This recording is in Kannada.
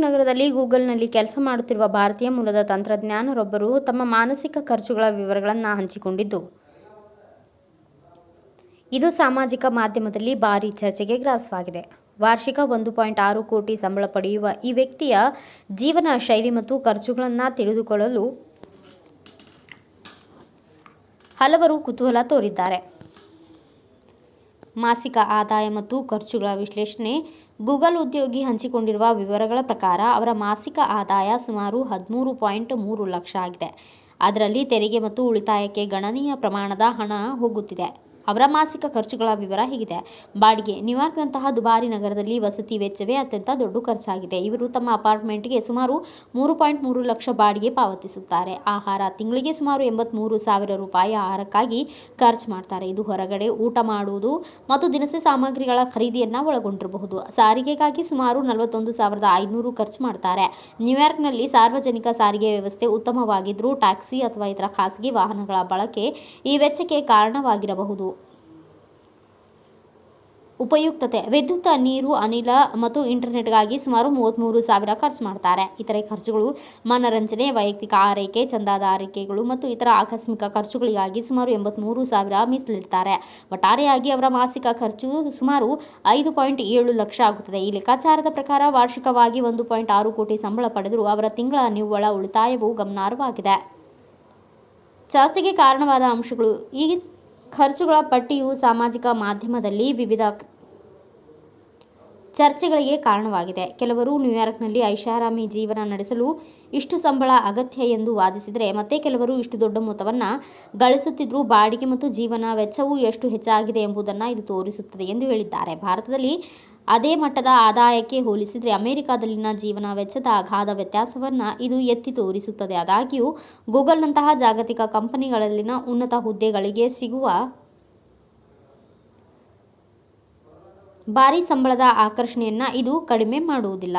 ನಗರದಲ್ಲಿ ಗೂಗಲ್ನಲ್ಲಿ ಕೆಲಸ ಮಾಡುತ್ತಿರುವ ಭಾರತೀಯ ಮೂಲದ ತಂತ್ರಜ್ಞಾನರೊಬ್ಬರು ತಮ್ಮ ಮಾನಸಿಕ ಖರ್ಚುಗಳ ವಿವರಗಳನ್ನು ಹಂಚಿಕೊಂಡಿದ್ದು. ಇದು ಸಾಮಾಜಿಕ ಮಾಧ್ಯಮದಲ್ಲಿ ಭಾರೀ ಚರ್ಚೆಗೆ ಗ್ರಾಸವಾಗಿದೆ. ವಾರ್ಷಿಕ ಒಂದು ಪಾಯಿಂಟ್ ಆರು ಕೋಟಿ ಸಂಬಳ ಪಡೆಯುವ ಈ ವ್ಯಕ್ತಿಯ ಜೀವನ ಶೈಲಿ ಮತ್ತು ಖರ್ಚುಗಳನ್ನು ತಿಳಿದುಕೊಳ್ಳಲು ಹಲವರು ಕುತೂಹಲ ತೋರಿದ್ದಾರೆ. ಮಾಸಿಕ ಆದಾಯ ಮತ್ತು ಖರ್ಚುಗಳ ವಿಶ್ಲೇಷಣೆ, ಗೂಗಲ್ ಉದ್ಯೋಗಿ ಹಂಚಿಕೊಂಡಿರುವ ವಿವರಗಳ ಪ್ರಕಾರ ಅವರ ಮಾಸಿಕ ಆದಾಯ ಸುಮಾರು ಹದಿಮೂರು ಪಾಯಿಂಟ್ ಮೂರು ಲಕ್ಷ ಆಗಿದೆ. ಅದರಲ್ಲಿ ತೆರಿಗೆ ಮತ್ತು ಉಳಿತಾಯಕ್ಕೆ ಗಣನೀಯ ಪ್ರಮಾಣದ ಹಣ ಹೋಗುತ್ತಿದೆ. ಅವರ ಮಾಸಿಕ ಖರ್ಚುಗಳ ವಿವರ ಹೀಗಿದೆ. ಬಾಡಿಗೆ, ನ್ಯೂಯಾರ್ಕ್ನಂತಹ ದುಬಾರಿ ನಗರದಲ್ಲಿ ವಸತಿ ವೆಚ್ಚವೇ ಅತ್ಯಂತ ದೊಡ್ಡ ಖರ್ಚಾಗಿದೆ. ಇವರು ತಮ್ಮ ಅಪಾರ್ಟ್ಮೆಂಟ್ಗೆ ಸುಮಾರು ಮೂರು ಪಾಯಿಂಟ್ ಮೂರು ಲಕ್ಷ ಬಾಡಿಗೆ ಪಾವತಿಸುತ್ತಾರೆ. ಆಹಾರ, ತಿಂಗಳಿಗೆ ಸುಮಾರು ಎಂಬತ್ತ್ಮೂರು ಸಾವಿರ ರೂಪಾಯಿ ಆಹಾರಕ್ಕಾಗಿ ಖರ್ಚು ಮಾಡ್ತಾರೆ. ಇದು ಹೊರಗಡೆ ಊಟ ಮಾಡುವುದು ಮತ್ತು ದಿನಸಿ ಸಾಮಗ್ರಿಗಳ ಖರೀದಿಯನ್ನು ಒಳಗೊಂಡಿರಬಹುದು. ಸಾರಿಗೆಗಾಗಿ ಸುಮಾರು ನಲವತ್ತೊಂದು ಸಾವಿರದ ಐದುನೂರು ಖರ್ಚು ಮಾಡ್ತಾರೆ. ನ್ಯೂಯಾರ್ಕ್ನಲ್ಲಿ ಸಾರ್ವಜನಿಕ ಸಾರಿಗೆ ವ್ಯವಸ್ಥೆ ಉತ್ತಮವಾಗಿದ್ದರೂ ಟ್ಯಾಕ್ಸಿ ಅಥವಾ ಇತರ ಖಾಸಗಿ ವಾಹನಗಳ ಬಳಕೆ ಈ ವೆಚ್ಚಕ್ಕೆ ಕಾರಣವಾಗಿರಬಹುದು. ಉಪಯುಕ್ತತೆ, ವಿದ್ಯುತ್, ನೀರು, ಅನಿಲ ಮತ್ತು ಇಂಟರ್ನೆಟ್ಗಾಗಿ ಸುಮಾರು ಮೂವತ್ತ್ಮೂರು ಸಾವಿರ ಖರ್ಚು ಮಾಡ್ತಾರೆ. ಇತರೆ ಖರ್ಚುಗಳು ಮನರಂಜನೆ, ವೈಯಕ್ತಿಕ ಆರೈಕೆ, ಚಂದಾದಾರಿಕೆಗಳು ಮತ್ತು ಇತರ ಆಕಸ್ಮಿಕ ಖರ್ಚುಗಳಿಗಾಗಿ ಸುಮಾರು ಎಂಬತ್ತ್ಮೂರು ಸಾವಿರ ಮೀಸಲಿಡ್ತಾರೆ. ಒಟ್ಟಾರೆಯಾಗಿ ಅವರ ಮಾಸಿಕ ಖರ್ಚು ಸುಮಾರು ಐದು ಪಾಯಿಂಟ್ ಏಳು ಲಕ್ಷ ಆಗುತ್ತದೆ. ಈ ಲೆಕ್ಕಾಚಾರದ ಪ್ರಕಾರ ವಾರ್ಷಿಕವಾಗಿ ಒಂದು ಪಾಯಿಂಟ್ ಆರು ಕೋಟಿ ಸಂಬಳ ಪಡೆದರೂ ಅವರ ತಿಂಗಳ ನಿವ್ವಳ ಉಳಿತಾಯವು ಗಮನಾರ್ಹವಾಗಿದೆ. ಚರ್ಚೆಗೆ ಕಾರಣವಾದ ಅಂಶಗಳು ಈ ಖರ್ಚುಗಳ ಪಟ್ಟಿಯು ಸಾಮಾಜಿಕ ಮಾಧ್ಯಮದಲ್ಲಿ ವಿವಿಧ ಚರ್ಚೆಗಳಿಗೆ ಕಾರಣವಾಗಿದೆ. ಕೆಲವರು ನ್ಯೂಯಾರ್ಕ್ನಲ್ಲಿ ಐಷಾರಾಮಿ ಜೀವನ ನಡೆಸಲು ಇಷ್ಟು ಸಂಬಳ ಅಗತ್ಯ ಎಂದು ವಾದಿಸಿದರೆ, ಮತ್ತೆ ಕೆಲವರು ಇಷ್ಟು ದೊಡ್ಡ ಮೊತ್ತವನ್ನು ಗಳಿಸುತ್ತಿದ್ದರೂ ಬಾಡಿಗೆ ಮತ್ತು ಜೀವನ ವೆಚ್ಚವು ಎಷ್ಟು ಹೆಚ್ಚಾಗಿದೆ ಎಂಬುದನ್ನು ಇದು ತೋರಿಸುತ್ತದೆ ಎಂದು ಹೇಳಿದ್ದಾರೆ. ಭಾರತದಲ್ಲಿ ಅದೇ ಮಟ್ಟದ ಆದಾಯಕ್ಕೆ ಹೋಲಿಸಿದರೆ ಅಮೆರಿಕದಲ್ಲಿನ ಜೀವನ ವೆಚ್ಚದ ಅಗಾಧ ವ್ಯತ್ಯಾಸವನ್ನು ಇದು ಎತ್ತಿ ತೋರಿಸುತ್ತದೆ. ಆದಾಗ್ಯೂ, ಗೂಗಲ್ನಂತಹ ಜಾಗತಿಕ ಕಂಪನಿಗಳಲ್ಲಿನ ಉನ್ನತ ಹುದ್ದೆಗಳಿಗೆ ಸಿಗುವ ಭಾರೀ ಸಂಬಳದ ಆಕರ್ಷಣೆಯನ್ನ ಇದು ಕಡಿಮೆ ಮಾಡುವುದಿಲ್ಲ.